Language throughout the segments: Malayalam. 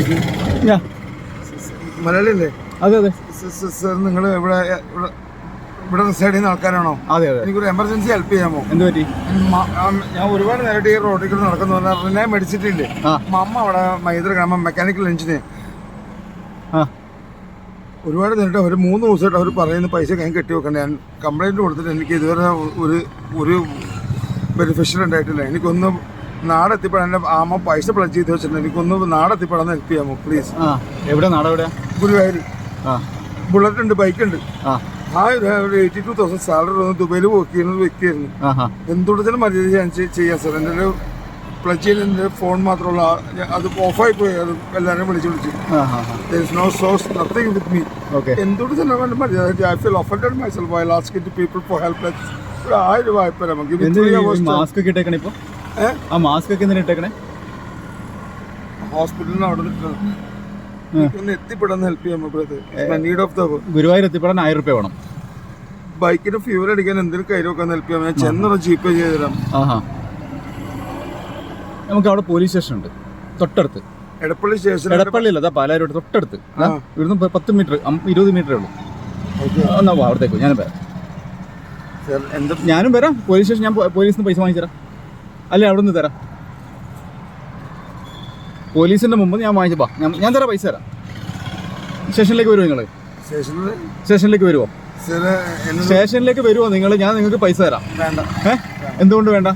എക്സ്ക്യൂസ് മീ ഞാ. മലയാളി അല്ലേ അതെ. അതെ സർ നിങ്ങൾ ഇവിടെ ഇവിടെ- റിസൈഡ് ചെയ്യുന്ന ആൾക്കാരാണോ? അതെ അതെ. എനിക്കൊരു എമർജൻസി ഹെൽപ്പ് ചെയ്യാമോ? എന്ത് പറ്റി? ഞാൻ ഒരുപാട് നേരിട്ട് ഈ റോഡിൽ കൂടെ നടക്കുന്നു. പറഞ്ഞാൽ മേടിച്ചിട്ടില്ലേ? അമ്മ അവിടെ മൈത്ര ഗ്രാമം മെക്കാനിക്കൽ എഞ്ചിനീയർ ആ. ഒരുപാട് നേരിട്ട് ഒരു മൂന്ന് ദിവസമായിട്ട് അവർ പറയുന്ന പൈസ ഞാൻ കെട്ടി വെക്കണ്ട. ഞാൻ കംപ്ലൈന്റ് കൊടുത്തിട്ട് എനിക്ക് ഇതുവരെ ഒരു ഒരു ബെനിഫിഷ്യൽ ഉണ്ടായിട്ടില്ല. എനിക്കൊന്ന് നാടെത്തിപ്പെടാൻ എന്റെ ആമ പൈസ പ്ലസ് ചെയ്ത് വെച്ചിട്ടുണ്ട്. എനിക്കൊന്ന് നാടെത്തിപ്പെടാൻ ഹെൽപ്പ് ചെയ്യാമോ പ്ലീസ് എവിടെ? നാട് എവിടെയാ ഗുരുവായൂർ. ബുള്ളറ്റ് ഉണ്ട് ബൈക്ക് ഉണ്ട്. ആ. എയ്റ്റി ടു തൗസൻഡ് സാലറി വന്ന് ദുബൈയിൽ വർക്ക് ചെയ്യുന്ന ഒരു വ്യക്തിയായിരുന്നു. എന്തുകൊണ്ടും മര്യാദ ഞാൻ ചെയ്യാൻ ചെയ്യാം സാർ? എന്റെ ഒരു പ്ലസ് ചെയ്ത് എന്റെ ഫോൺ മാത്രമുള്ള അത് ഓഫായി പോയി. അത് എല്ലാവരെയും വിളിച്ച് വിളിച്ചു. No source nothing with me എന്തുകൊണ്ട് തന്നെ മര്യാദ? I feel offended myself self I last people for help. Like ഒരു ആയിരം രൂപ hours time. മാസ്ക് ഇപ്പൊ? ഏ? ആ മാസ്ക് ഒക്കെ എന്തിനാ ഇട്ടേക്കണേ? ഹോസ്പിറ്റലിൽ അവിടെ എനിക്കൊന്ന് എത്തിപ്പെടാൻ help brother need of the Guruvayur എത്തിപ്പെടാൻ ആയിരം റുപ്യ വേണം. ബൈക്കിന് ഫ്യൂൽ അടിക്കാൻ എന്തെങ്കിലും കയ്യിൽ വെക്കാൻ ഹെൽപ്പ് ചെയ്യാം. ഞാൻ ചെന്നൊരു ജീപ്പ് ചെയ്ത് തരാം നമുക്ക് അവിടെ പോലീസ് സ്റ്റേഷൻ ഉണ്ട്. തൊട്ടടുത്ത്. എടപ്പള്ളി സ്റ്റേഷൻ എടപ്പള്ളിയില്ല അതാ പാലാരോട് തൊട്ടടുത്ത്. ഇവിടുന്ന് പത്ത് മീറ്റർ ഇരുപത് മീറ്ററേ ഉള്ളൂ. എന്നാ അവിടത്തേക്ക് ഞാനും വരാം. ഞാനും വരാം. പോലീസ് സ്റ്റേഷൻ ഞാൻ പോലീസിന് പൈസ വാങ്ങിച്ചു തരാം അല്ലേ അവിടെ നിന്ന് തരാം. പോലീസിന്റെ മുമ്പ് ഞാൻ വാങ്ങിച്ചു വാ. ഞാൻ ഞാൻ തരാം പൈസ തരാം. സ്റ്റേഷനിലേക്ക് വരുമോ നിങ്ങൾ സ്റ്റേഷനിലേക്ക് വരുമോ സ്റ്റേഷനിലേക്ക് വരുമോ നിങ്ങൾ ഞാൻ നിങ്ങൾക്ക് പൈസ തരാം. വേണ്ട. എന്തുകൊണ്ട് വേണ്ട?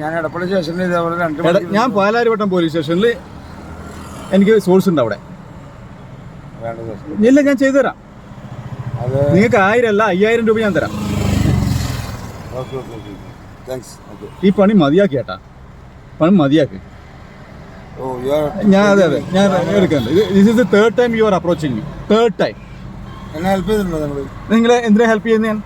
ഞാൻ എടപ്പള്ളി സ്റ്റേഷനിൽ ഇതേപോലെ രണ്ട് ഞാൻ പാലാരിവട്ടം പോലീസ് സ്റ്റേഷനിൽ എനിക്ക് സോഴ്സ് ഉണ്ട് അവിടെ. ഇല്ല ഞാൻ ചെയ്തു തരാം. നിങ്ങൾക്ക് ആയിരം അല്ല അയ്യായിരം രൂപ ഞാൻ തരാം. Okay okay okay. താങ്ക്സ് ഈ പണി മതിയാക്കി ഏട്ടാ. പണി മതിയാക്കി. ആർ ഞാൻ അതെ അതെ. ഞാൻ എടുക്കുന്നുണ്ട് this is the third time you are approaching third time എന്നെ ഹെൽപ്പ് ചെയ്തിട്ടുണ്ടോ നിങ്ങൾ നിങ്ങളെ എന്തിനാ ഹെൽപ്പ് ചെയ്യുന്നത് ഞാൻ?